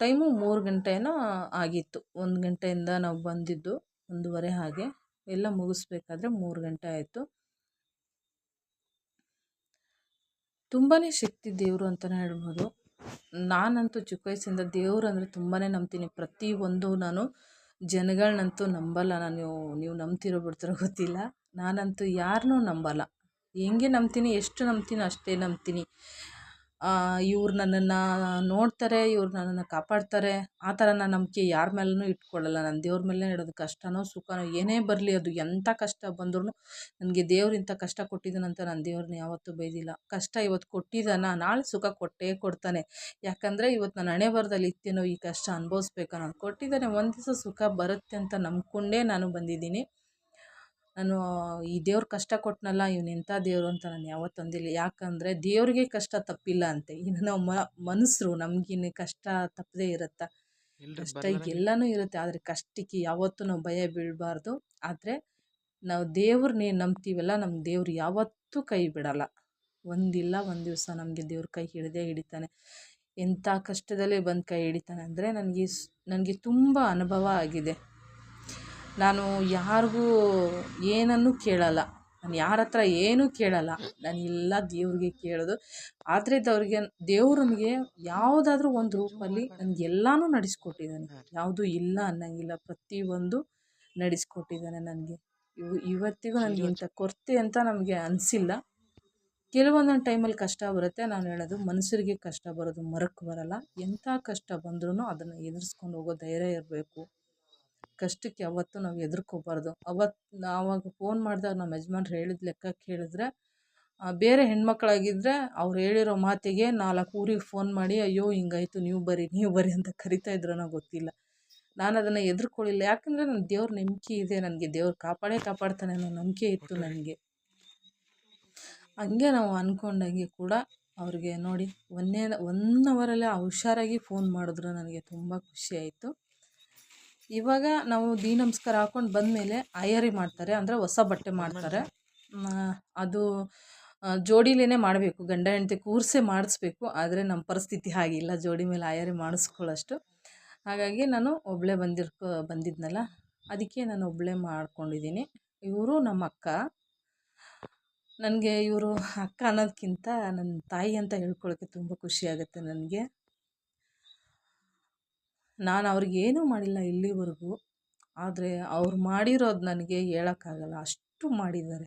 ಟೈಮು ಮೂರು ಗಂಟೆನೋ ಆಗಿತ್ತು. ಒಂದು ಗಂಟೆಯಿಂದ ನಾವು ಬಂದಿದ್ದು, ಒಂದೂವರೆ ಹಾಗೆ. ಎಲ್ಲ ಮುಗಿಸ್ಬೇಕಾದ್ರೆ ಮೂರು ಗಂಟೆ ಆಯಿತು. ತುಂಬಾ ಶಕ್ತಿ ದೇವರು ಅಂತಲೇ ಹೇಳ್ಬೋದು. ನಾನಂತೂ ಚಿಕ್ಕ ವಯಸ್ಸಿಂದ ದೇವರು ಅಂದರೆ ತುಂಬಾ ನಂಬ್ತೀನಿ. ಪ್ರತಿಯೊಂದು ನಾನು ಜನಗಳನ್ನಂತೂ ನಂಬಲ್ಲ ನಾನು. ನೀವು ನಂಬ್ತಿರೋ ಬಿಡ್ತಿರೋ ಗೊತ್ತಿಲ್ಲ. ನಾನಂತೂ ಯಾರನ್ನೂ ನಂಬಲ್ಲ. ಹೆಂಗೆ ನಂಬ್ತೀನಿ, ಎಷ್ಟು ನಂಬ್ತೀನೋ ಅಷ್ಟೇ ನಂಬ್ತೀನಿ. ಇವ್ರು ನನ್ನನ್ನು ನೋಡ್ತಾರೆ, ಇವ್ರು ನನ್ನನ್ನು ಕಾಪಾಡ್ತಾರೆ. ಆ ಥರ ನಾನು ನಂಬಿಕೆ ಯಾರ ಮೇಲೂ ಇಟ್ಕೊಳ್ಳಲ್ಲ. ನಾನು ದೇವ್ರ ಮೇಲೆ ಇಡೋದು ಕಷ್ಟನೋ, ಸುಖನೋ, ಏನೇ ಬರಲಿ ಅದು ಎಂಥ ಕಷ್ಟ ಬಂದ್ರೂ ನನಗೆ ದೇವ್ರು ಇಂಥ ಕಷ್ಟ ಕೊಟ್ಟಿದ್ದಾನಂತ ನಾನು ದೇವ್ರನ್ನ ಯಾವತ್ತೂ ಬೈದಿಲ್ಲ. ಕಷ್ಟ ಇವತ್ತು ಕೊಟ್ಟಿದ್ದಾನ, ನಾಳೆ ಸುಖ ಕೊಟ್ಟೇ ಕೊಡ್ತಾನೆ. ಯಾಕಂದರೆ ಇವತ್ತು ನಾನು ಹಣೆ ಬರದಲ್ಲಿ ಇತ್ತೇನೋ ಈ ಕಷ್ಟ ಅನುಭವಿಸ್ಬೇಕು ನಾನು ಕೊಟ್ಟಿದ್ದಾನೆ. ಒಂದು ದಿವಸ ಸುಖ ಬರುತ್ತೆ ಅಂತ ನಂಬಿಕೊಂಡೇ ನಾನು ಬಂದಿದ್ದೀನಿ. ನಾನು ಈ ದೇವ್ರು ಕಷ್ಟ ಕೊಟ್ಟನಲ್ಲ ಇವ್ನು ಎಂಥ ದೇವರು ಅಂತ ನಾನು ಯಾವತ್ತೂ ಅಂದಿಲ್ಲ. ಯಾಕಂದರೆ ದೇವರಿಗೆ ಕಷ್ಟ ತಪ್ಪಿಲ್ಲ ಅಂತೆ. [LAUGHS] ಇನ್ನು ನಾವು ಮನುಷ್ಯರು ನಮಗಿನ್ನು ಕಷ್ಟ ತಪ್ಪದೇ ಇರುತ್ತಾ? ಕಷ್ಟ ಎಲ್ಲನೂ ಇರುತ್ತೆ. ಆದರೆ ಕಷ್ಟಕ್ಕೆ ಯಾವತ್ತೂ ನಾವು ಭಯ ಬೀಳಬಾರ್ದು. ಆದರೆ ನಾವು ದೇವ್ರನ್ನೇ ನಂಬ್ತೀವಲ್ಲ ನಮ್ಮ ದೇವ್ರು ಯಾವತ್ತೂ ಕೈ ಬಿಡಲ್ಲ. ಒಂದಿಲ್ಲ ಒಂದು ದಿವಸ ನಮಗೆ ದೇವ್ರ ಕೈ ಹಿಡಿದೇ ಹಿಡಿತಾನೆ. ಎಂಥ ಕಷ್ಟದಲ್ಲೇ ಬಂದು ಕೈ ಹಿಡಿತಾನೆ ಅಂದರೆ ನನಗೆ ನನಗೆ ತುಂಬ ಅನುಭವ ಆಗಿದೆ. ನಾನು ಯಾರಿಗೂ ಏನನ್ನೂ ಕೇಳಲ್ಲ. ನಾನು ಯಾರ ಹತ್ರ ಏನೂ ಕೇಳಲ್ಲ. ನಾನು ಎಲ್ಲ ದೇವ್ರಿಗೆ ಕೇಳೋದು. ಆದ್ದರಿಂದ ಅವ್ರಿಗೆ ದೇವ್ರು ನಮಗೆ ಯಾವುದಾದ್ರೂ ಒಂದು ರೂಪಲ್ಲಿ ನನಗೆ ಎಲ್ಲನೂ ನಡೆಸ್ಕೊಟ್ಟಿದ್ದಾನೆ. ಯಾವುದೂ ಇಲ್ಲ ಅನ್ನೋಂಗಿಲ್ಲ. ಪ್ರತಿಯೊಂದು ನಡೆಸ್ಕೊಟ್ಟಿದ್ದಾನೆ ನನಗೆ. ಇವು, ಇವತ್ತಿಗೂ ನನಗೆ ಇಂಥ ಕೊರತೆ ಅಂತ ನಮಗೆ ಅನಿಸಿಲ್ಲ. ಕೆಲವೊಂದೊಂದು ಟೈಮಲ್ಲಿ ಕಷ್ಟ ಬರುತ್ತೆ. ನಾನು ಹೇಳೋದು ಮನುಷ್ಯರಿಗೆ ಕಷ್ಟ ಬರೋದು ಮರಕ್ಕೆ ಬರಲ್ಲ. ಎಂಥ ಕಷ್ಟ ಬಂದ್ರೂ ಅದನ್ನು ಎದುರಿಸ್ಕೊಂಡು ಹೋಗೋ ಧೈರ್ಯ ಇರಬೇಕು. ಕಷ್ಟಕ್ಕೆ ಯಾವತ್ತೂ ನಾವು ಹೆದ್ರುಕೋಬಾರ್ದು ಅವತ್ತು ಆವಾಗ ಫೋನ್ ಮಾಡಿದಾಗ ನಮ್ಮ ಯಜಮಾನ್ರು ಹೇಳಿದ ಲೆಕ್ಕ ಕೇಳಿದ್ರೆ ಬೇರೆ ಹೆಣ್ಮಕ್ಳಾಗಿದ್ದರೆ ಅವ್ರು ಹೇಳಿರೋ ಮಾತಿಗೆ ನಾಲ್ಕು ಊರಿಗೆ ಫೋನ್ ಮಾಡಿ ಅಯ್ಯೋ ಹಿಂಗಾಯ್ತು ನೀವು ಬರ್ರಿ ನೀವು ಬರ್ರಿ ಅಂತ ಕರಿತಾ ಇದ್ರನೋ ಗೊತ್ತಿಲ್ಲ. ನಾನು ಅದನ್ನು ಎದುರ್ಕೊಳ್ಳಿಲ್ಲ. ಯಾಕಂದರೆ ನನ್ನ ದೇವ್ರ ನಂಬಿಕೆ ಇದೆ ನನಗೆ ದೇವ್ರು ಕಾಪಾಡೇ ಕಾಪಾಡ್ತಾನೆ ಅನ್ನೋ ನಂಬಿಕೆ ಇತ್ತು ನನಗೆ. ಹಂಗೆ ನಾವು ಅಂದ್ಕೊಂಡಂಗೆ ಕೂಡ ಅವ್ರಿಗೆ ನೋಡಿ ಒಂದೇ ಒನ್ ಅವರಲ್ಲೇ ಹುಷಾರಾಗಿ ಫೋನ್ ಮಾಡಿದ್ರು ನನಗೆ ತುಂಬ ಖುಷಿ ಆಯಿತು. ಇವಾಗ ನಾವು ದೀ ನಮಸ್ಕಾರ ಹಾಕೊಂಡು ಬಂದಮೇಲೆ ಅಯ್ಯರಿ ಮಾಡ್ತಾರೆ, ಅಂದರೆ ಹೊಸ ಬಟ್ಟೆ ಮಾಡ್ತಾರೆ. ಅದು ಜೋಡಿಲೇ ಮಾಡಬೇಕು, ಗಂಡ ಹೆಂಡತಿ ಕೂರಿಸೇ ಮಾಡಿಸ್ಬೇಕು, ಆದರೆ ನಮ್ಮ ಪರಿಸ್ಥಿತಿ ಹಾಗಿಲ್ಲ, ಜೋಡಿ ಮೇಲೆ ಆಯರಿ ಮಾಡಿಸ್ಕೊಳ್ಳೋಷ್ಟು. ಹಾಗಾಗಿ ನಾನು ಒಬ್ಬಳೇ ಬಂದಿರ್ಕೊ, ಬಂದಿದ್ನಲ್ಲ, ಅದಕ್ಕೆ ನಾನು ಒಬ್ಬಳೇ ಮಾಡ್ಕೊಂಡಿದ್ದೀನಿ. ಇವರು ನಮ್ಮ ಅಕ್ಕ. ನನಗೆ ಇವರು ಅಕ್ಕ ಅನ್ನೋದಕ್ಕಿಂತ ನನ್ನ ತಾಯಿ ಅಂತ ಹೇಳ್ಕೊಳ್ಳೋಕ್ಕೆ ತುಂಬ ಖುಷಿಯಾಗುತ್ತೆ ನನಗೆ. ನಾನು ಅವ್ರಿಗೇನೂ ಮಾಡಿಲ್ಲ ಇಲ್ಲಿವರೆಗೂ. ಆದರೆ ಅವ್ರು ಮಾಡಿರೋದು ನನಗೆ ಹೇಳೋಕ್ಕಾಗಲ್ಲ. ಅಷ್ಟು ಮಾಡಿದ್ದಾರೆ.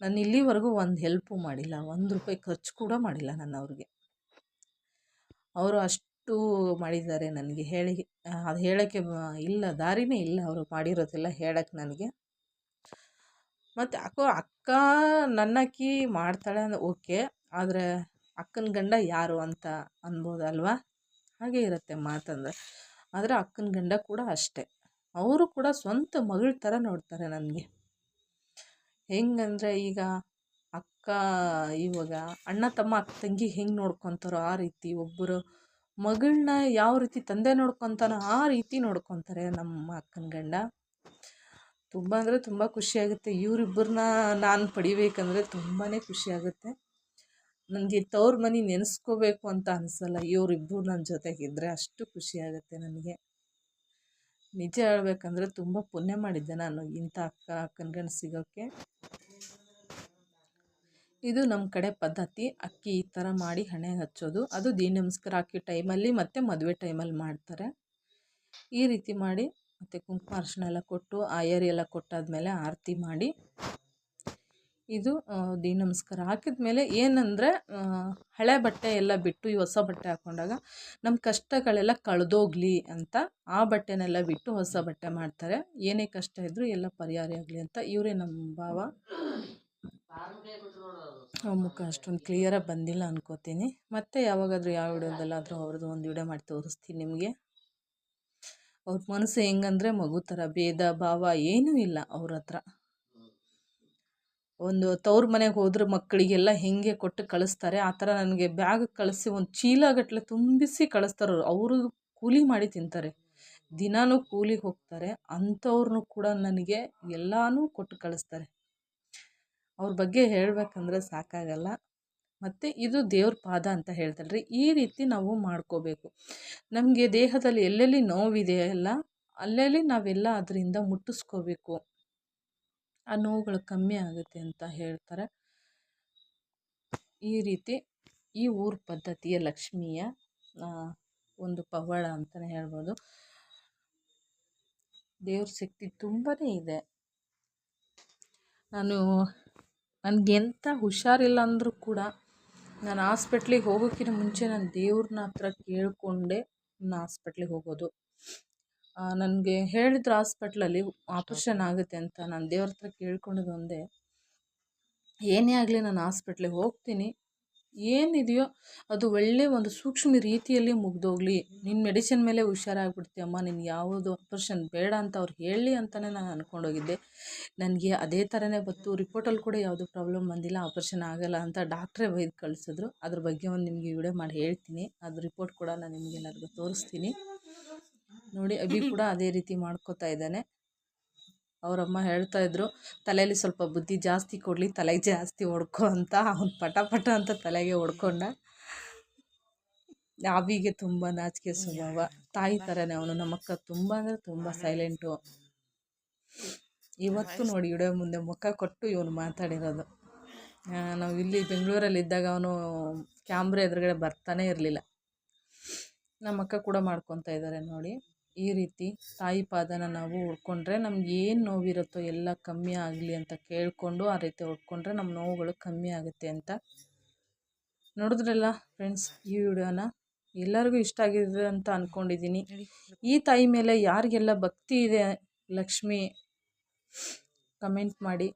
ನಾನು ಇಲ್ಲಿವರೆಗೂ ಒಂದು ಹೆಲ್ಪು ಮಾಡಿಲ್ಲ. ಒಂದು ರೂಪಾಯಿ ಖರ್ಚು ಕೂಡ ಮಾಡಿಲ್ಲ ನಾನು ಅವ್ರಿಗೆ. ಅವರು ಅಷ್ಟು ಮಾಡಿದ್ದಾರೆ ನನಗೆ ಹೇಳಿ, ಅದು ಹೇಳೋಕ್ಕೆ ಇಲ್ಲ, ದಾರಿನೇ ಇಲ್ಲ ಅವರು ಮಾಡಿರೋದೆಲ್ಲ ಹೇಳೋಕ್ಕೆ ನನಗೆ. ಮತ್ತು ಅಕ್ಕ ಅಕ್ಕ ನನ್ನಕ್ಕಿ ಮಾಡ್ತಾಳೆ ಅಂದ್ರೆ ಓಕೆ. ಆದರೆ ಅಕ್ಕನ ಗಂಡ ಯಾರು ಅಂತ ಅನ್ಬೋದಲ್ವಾ? ಹಾಗೆ ಇರುತ್ತೆ ಮಾತಂದರೆ. ಆದರೆ ಅಕ್ಕನ ಗಂಡ ಕೂಡ ಅಷ್ಟೇ. ಅವರು ಕೂಡ ಸ್ವಂತ ಮಗಳ ಥರ ನೋಡ್ತಾರೆ ನನಗೆ. ಹೆಂಗಂದರೆ ಈಗ ಅಕ್ಕ ಇವಾಗ ಅಣ್ಣ ತಮ್ಮ ಅಕ್ಕ ತಂಗಿ ಹೆಂಗೆ ನೋಡ್ಕೊತಾರೋ ಆ ರೀತಿ ಒಬ್ಬರು ಮಗಳನ್ನ ಯಾವ ರೀತಿ ತಂದೆ ನೋಡ್ಕೊತಾನೋ ಆ ರೀತಿ ನೋಡ್ಕೊತಾರೆ ನಮ್ಮ ಅಕ್ಕನ ಗಂಡ. ತುಂಬ ಅಂದರೆ ತುಂಬ ಖುಷಿಯಾಗುತ್ತೆ ಇವರಿಬ್ಬರನ್ನ ನಾನು ಪಡಿಬೇಕಂದ್ರೆ ತುಂಬಾ ಖುಷಿಯಾಗುತ್ತೆ ನನಗೆ ತವ್ರ ಮನೆ ನೆನೆಸ್ಕೋಬೇಕು ಅಂತ ಅನಿಸಲ್ಲ ಇವರಿಬ್ಬರು ನನ್ನ ಜೊತೆಗಿದ್ದರೆ ಅಷ್ಟು ಖುಷಿಯಾಗುತ್ತೆ ನನಗೆ. ನಿಜ ಹೇಳ್ಬೇಕಂದ್ರೆ ತುಂಬ ಪುಣ್ಯ ಮಾಡಿದ್ದೆ ನಾನು ಇಂಥ ಅಕ್ಕ ಅಕ್ಕನ ಗಂಡು ಸಿಗೋಕ್ಕೆ ಇದು ನಮ್ಮ ಕಡೆ ಪದ್ಧತಿ, ಅಕ್ಕಿ ಈ ಥರ ಮಾಡಿ ಹಣೆ ಹಚ್ಚೋದು. ಅದು ದೀನ ನಮಸ್ಕಾರ ಹಾಕಿ ಟೈಮಲ್ಲಿ ಮತ್ತು ಮದುವೆ ಟೈಮಲ್ಲಿ ಮಾಡ್ತಾರೆ. ಈ ರೀತಿ ಮಾಡಿ ಮತ್ತು ಕುಂಕುಮ ಎಲ್ಲ ಕೊಟ್ಟು, ಆಯರಿ ಎಲ್ಲ ಕೊಟ್ಟಾದಮೇಲೆ ಆರತಿ ಮಾಡಿ ಇದು ದಿ ನಮಸ್ಕಾರ ಹಾಕಿದ ಮೇಲೆ ಏನಂದರೆ ಹಳೆ ಬಟ್ಟೆ ಎಲ್ಲ ಬಿಟ್ಟು ಈ ಹೊಸ ಬಟ್ಟೆ ಹಾಕ್ಕೊಂಡಾಗ ನಮ್ಮ ಕಷ್ಟಗಳೆಲ್ಲ ಕಳೆದೋಗ್ಲಿ ಅಂತ ಆ ಬಟ್ಟೆನೆಲ್ಲ ಬಿಟ್ಟು ಹೊಸ ಬಟ್ಟೆ ಮಾಡ್ತಾರೆ. ಏನೇ ಕಷ್ಟ ಇದ್ದರೂ ಎಲ್ಲ ಪರಿಹಾರ ಆಗಲಿ ಅಂತ ಇವರೇ ನಮ್ಮ ಭಾವ. ಮುಖ ಅಷ್ಟೊಂದು ಕ್ಲಿಯರಾಗಿ ಬಂದಿಲ್ಲ ಅನ್ಕೋತೀನಿ. ಮತ್ತೆ ಯಾವಾಗಾದರೂ ಯಾವ ವಿಡಿಯೋದಲ್ಲಾದರೂ ಅವ್ರದ್ದು ಒಂದು ವಿಡಿಯೋ ಮಾಡಿ ತೋರಿಸ್ತೀನಿ ನಿಮಗೆ. ಅವ್ರ ಮನಸ್ಸು ಹೆಂಗಂದ್ರೆ ಮಗು ಥರ, ಭೇದ, ಭಾವ ಏನೂ ಇಲ್ಲ ಅವ್ರ ಹತ್ರ. ಒಂದು ತವ್ರ ಮನೆಗೆ ಹೋದ್ರೆ ಮಕ್ಕಳಿಗೆಲ್ಲ ಹೇಗೆ ಕೊಟ್ಟು ಕಳಿಸ್ತಾರೆ, ಆ ಥರ ನನಗೆ ಬ್ಯಾಗ್ ಕಳಿಸಿ ಒಂದು ಚೀಲಗಟ್ಟಲೆ ತುಂಬಿಸಿ ಕಳಿಸ್ತಾರೆ ಅವರು. ಕೂಲಿ ಮಾಡಿ ತಿಂತಾರೆ. ದಿನಾನೂ ಕೂಲಿಗೆ ಹೋಗ್ತಾರೆ. ಅಂಥವ್ರನ್ನೂ ಕೂಡ ನನಗೆ ಎಲ್ಲನೂ ಕೊಟ್ಟು ಕಳಿಸ್ತಾರೆ. ಅವ್ರ ಬಗ್ಗೆ ಹೇಳಬೇಕಂದ್ರೆ ಸಾಕಾಗಲ್ಲ. ಮತ್ತು ಇದು ದೇವ್ರ ಪಾದ ಅಂತ ಹೇಳ್ತಾರೆ ಈ ರೀತಿ ನಾವು ಮಾಡ್ಕೋಬೇಕು. ನಮಗೆ ದೇಹದಲ್ಲಿ ಎಲ್ಲೆಲ್ಲಿ ನೋವಿದೆ ಅಲ್ಲ, ಅಲ್ಲಲ್ಲಿ ನಾವೆಲ್ಲ ಅದರಿಂದ ಮುಟ್ಟಿಸ್ಕೋಬೇಕು. ಆ ನೋವುಗಳು ಕಮ್ಮಿ ಆಗುತ್ತೆ ಅಂತ ಹೇಳ್ತಾರೆ. ಈ ರೀತಿ ಈ ಊರ ಪದ್ಧತಿಯ ಲಕ್ಷ್ಮಿಯ ಒಂದು ಪವಾಡ ಅಂತಲೇ ಹೇಳ್ಬೋದು. ದೇವ್ರ ಶಕ್ತಿ ತುಂಬಾ ಇದೆ. ನಾನು ನನಗೆಂಥ ಹುಷಾರಿಲ್ಲ ಅಂದರೂ ಕೂಡ ನಾನು ಹಾಸ್ಪಿಟ್ಲಿಗೆ ಹೋಗೋಕ್ಕಿಂತ ಮುಂಚೆ ನಾನು ದೇವ್ರನ್ನ ಹತ್ರ ಕೇಳಿಕೊಂಡೆ ನಾನು ಹಾಸ್ಪಿಟ್ಲಿಗೆ ಹೋಗೋದು. ನನಗೆ ಹೇಳಿದ್ರು ಹಾಸ್ಪಿಟ್ಲಲ್ಲಿ ಆಪ್ರೇಷನ್ ಆಗುತ್ತೆ ಅಂತ ನಾನು ದೇವ್ರ ಹತ್ರ ಕೇಳ್ಕೊಂಡಿದ್ದು ಒಂದೇ. ಏನೇ ಆಗಲಿ ನಾನು ಹಾಸ್ಪಿಟ್ಲಿಗೆ ಹೋಗ್ತೀನಿ. ಏನಿದೆಯೋ ಅದು ಒಳ್ಳೆಯ ಒಂದು ಸೂಕ್ಷ್ಮ ರೀತಿಯಲ್ಲಿ ಮುಗ್ದೋಗ್ಲಿ. ನಿನ್ನ ಮೆಡಿಸಿನ್ ಮೇಲೆ ಹುಷಾರಾಗ್ಬಿಡ್ತೀಯಮ್ಮ ನಿನ್ಗೆ ಯಾವುದು ಆಪ್ರೇಷನ್ ಬೇಡ ಅಂತ ಅವ್ರು ಹೇಳಿ ಅಂತಲೇ ನಾನು ಅಂದ್ಕೊಂಡೋಗಿದ್ದೆ ನನಗೆ ಅದೇ ಥರನೇ ಬಂತು. ರಿಪೋರ್ಟಲ್ಲಿ ಕೂಡ ಯಾವುದೂ ಪ್ರಾಬ್ಲಮ್ ಬಂದಿಲ್ಲ ಆಪ್ರೇಷನ್ ಆಗಲ್ಲ ಅಂತ ಡಾಕ್ಟ್ರೇ ಬೈದು ಕಳಿಸಿದ್ರು. ಅದ್ರ ಬಗ್ಗೆ ಒಂದು ನಿಮಗೆ ವಿಡಿಯೋ ಮಾಡಿ ಹೇಳ್ತೀನಿ. ಅದು ರಿಪೋರ್ಟ್ ಕೂಡ ನಾನು ನಿಮಗೆಲ್ಲರಿಗೂ ತೋರಿಸ್ತೀನಿ. ನೋಡಿ ಅಭಿ ಕೂಡ [LAUGHS] ಅದೇ ರೀತಿ ಮಾಡ್ಕೋತಾ ಇದ್ದಾನೆ. ಅವರಮ್ಮ ಹೇಳ್ತಾ ಇದ್ರು ತಲೆಯಲ್ಲಿ ಸ್ವಲ್ಪ ಬುದ್ಧಿ ಜಾಸ್ತಿ ಕೊಡಲಿ ತಲೆಗೆ ಜಾಸ್ತಿ ಹೊಡ್ಕೊ ಅಂತ. ಅವ್ನು ಪಟ ಪಟ ಅಂತ ತಲೆಗೆ ಹೊಡ್ಕೊಂಡ ಅವಿಗೆ ತುಂಬ ನಾಚಿಕೆ ಸ್ವಭಾವ. ತಾಯಿ ಥರನೇ ಅವನು. ನಮ್ಮಕ್ಕ ತುಂಬ ಅಂದರೆ ತುಂಬ ಸೈಲೆಂಟು ಇವತ್ತು ನೋಡಿ ಇಡೋ ಮುಂದೆ ಮುಖ ಕೊಟ್ಟು ಇವನು ಮಾತಾಡಿರೋದು. ನಾವು ಇಲ್ಲಿ ಬೆಂಗಳೂರಲ್ಲಿ ಇದ್ದಾಗ ಅವನು ಕ್ಯಾಮ್ರಾ ಎದುರುಗಡೆ ಬರ್ತಾನೆ ಇರಲಿಲ್ಲ. ನಮ್ಮಕ್ಕ ಕೂಡ ಮಾಡ್ಕೊತಾ ಇದ್ದಾರೆ ನೋಡಿ. ಈ ರೀತಿ ತಾಯಿ ಪಾದನ ನಾವು ಹೊಡ್ಕೊಂಡ್ರೆ ನಮ್ಗೆ ಏನು ನೋವಿರುತ್ತೋ ಎಲ್ಲ ಕಮ್ಮಿ ಆಗಲಿ ಅಂತ ಕೇಳಿಕೊಂಡು ಆ ರೀತಿ ಹೊಡ್ಕೊಂಡ್ರೆ ನಮ್ಮ ನೋವುಗಳು ಕಮ್ಮಿ ಆಗುತ್ತೆ ಅಂತ ನೋಡಿದ್ರಲ್ಲ ಫ್ರೆಂಡ್ಸ್ ಈ ವಿಡಿಯೋನ? ಎಲ್ಲರಿಗೂ ಇಷ್ಟ ಆಗಿದೆ ಅಂತ ಅಂದ್ಕೊಂಡಿದ್ದೀನಿ ಈ ತಾಯಿ ಮೇಲೆ ಯಾರಿಗೆಲ್ಲ ಭಕ್ತಿ ಇದೆ ಲಕ್ಷ್ಮಿ ಕಮೆಂಟ್ ಮಾಡಿ.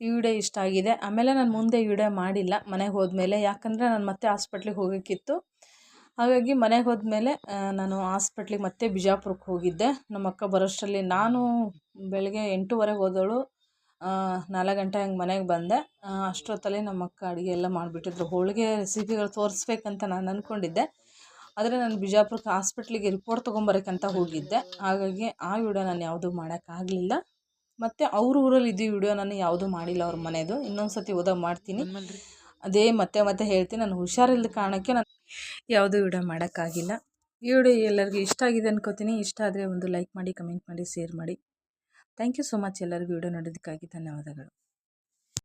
ಈ ವಿಡಿಯೋ ಇಷ್ಟ ಆಗಿದೆ. ಆಮೇಲೆ ನಾನು ಮುಂದೆ ವಿಡಿಯೋ ಮಾಡಿಲ್ಲ ಮನೆಗೆ ಹೋದ್ಮೇಲೆ. ಯಾಕಂದರೆ ನಾನು ಮತ್ತೆ ಹಾಸ್ಪಿಟ್ಲಿಗೆ ಹೋಗೋಕ್ಕಿತ್ತು. ಹಾಗಾಗಿ ಮನೆಗೆ ಹೋದಮೇಲೆ ನಾನು ಹಾಸ್ಪಿಟ್ಲಿಗೆ ಮತ್ತೆ ಬಿಜಾಪುರಕ್ಕೆ ಹೋಗಿದ್ದೆ. ನಮ್ಮ ಅಕ್ಕ ಬರೋಷ್ಟರಲ್ಲಿ ನಾನು ಬೆಳಗ್ಗೆ ಎಂಟೂವರೆಗೆ ಹೋದವಳು ನಾಲ್ಕು ಗಂಟೆ ಹಂಗೆ ಮನೆಗೆ ಬಂದೆ. ಅಷ್ಟೊತ್ತಲ್ಲಿ ನಮ್ಮ ಅಕ್ಕ ಅಡುಗೆ ಎಲ್ಲ ಮಾಡಿಬಿಟ್ಟಿದ್ರು. ಹೋಳಿಗೆ ರೆಸಿಪಿಗಳು ತೋರಿಸ್ಬೇಕಂತ ನಾನು ಅಂದ್ಕೊಂಡಿದ್ದೆ ಆದರೆ ನಾನು ಬಿಜಾಪುರಕ್ಕೆ ಹಾಸ್ಪಿಟ್ಲಿಗೆ ರಿಪೋರ್ಟ್ ತೊಗೊಂಬರೋಕ್ಕಂತ ಹೋಗಿದ್ದೆ. ಹಾಗಾಗಿ ಆ ವಿಡಿಯೋ ನಾನು ಯಾವುದೂ ಮಾಡೋಕ್ಕಾಗಲಿಲ್ಲ. ಮತ್ತು ಅವ್ರ ಊರಲ್ಲಿ ಇದ್ದು ವಿಡಿಯೋ ನಾನು ಯಾವುದೂ ಮಾಡಿಲ್ಲ ಅವ್ರ ಮನೆಯದು ಇನ್ನೊಂದು ಸತಿ ಹೋದಾಗ ಮಾಡ್ತೀನಿ. ಅದೇ ಮತ್ತೆ ಮತ್ತೆ ಹೇಳ್ತೀನಿ, ನಾನು ಹುಷಾರಿಲ್ಲದ ಕಾರಣಕ್ಕೆ ನಾನು ಯಾವುದೂ ವಿಡಿಯೋ ಮಾಡೋಕ್ಕಾಗಿಲ್ಲ. ಈ ವಿಡಿಯೋ ಎಲ್ಲರಿಗೂ ಇಷ್ಟ ಆಗಿದೆ ಅನ್ಕೋತೀನಿ. ಇಷ್ಟ ಆದರೆ ಒಂದು ಲೈಕ್ ಮಾಡಿ, ಕಮೆಂಟ್ ಮಾಡಿ, ಶೇರ್ ಮಾಡಿ. ಥ್ಯಾಂಕ್ ಯು ಸೊ ಮಚ್ ಎಲ್ಲರಿಗೂ ವಿಡಿಯೋ ನೋಡೋದಕ್ಕಾಗಿ ಧನ್ಯವಾದಗಳು.